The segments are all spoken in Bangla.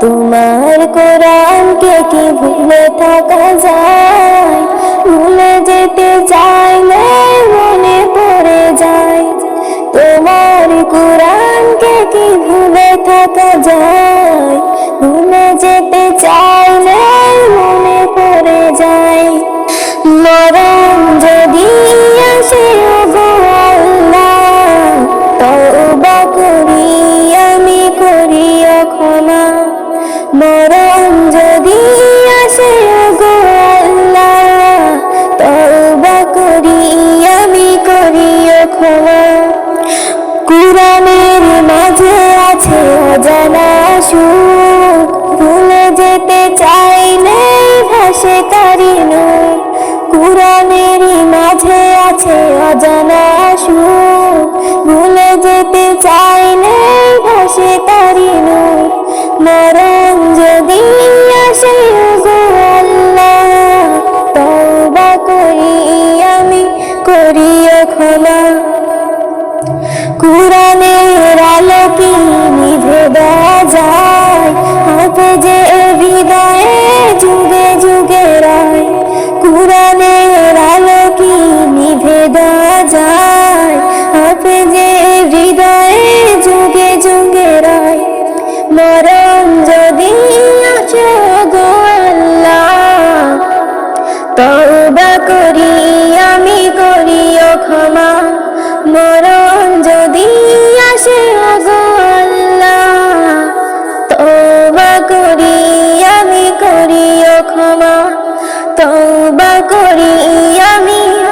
তোমার কোরআনকে কি ভুলে থাকা যায়? ভুলে যেতে চাইলে মনে পড়ে যায়। তোমার কোরআনকে কি ভুলে থাকা যায়? ভুলে যেতে চাইলে মনে পড়ে যায়। মরণ ক্ষমা মরণ যদি আসে, ওগো আল্লাহ, তওবা করি, আমি করি ক্ষমা। কুরআনের মাঝে আছে অজানা সুখ। ভুলে যেতে চাইলে ভাসে তারি নূর। কুরআনের মাঝে আছে অজানা সুখ। মরণ যদি আসে গো আল্লাহ তওবা করি আমি করি ক্ষমা। কুরআনের তওবা করি, আমি করি ক্ষমা। মরণ যদি আসে আল্লাহ। তওবা করি, আমি করি ক্ষমা। তওবা করি, আমি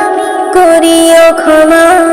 করি ক্ষমা।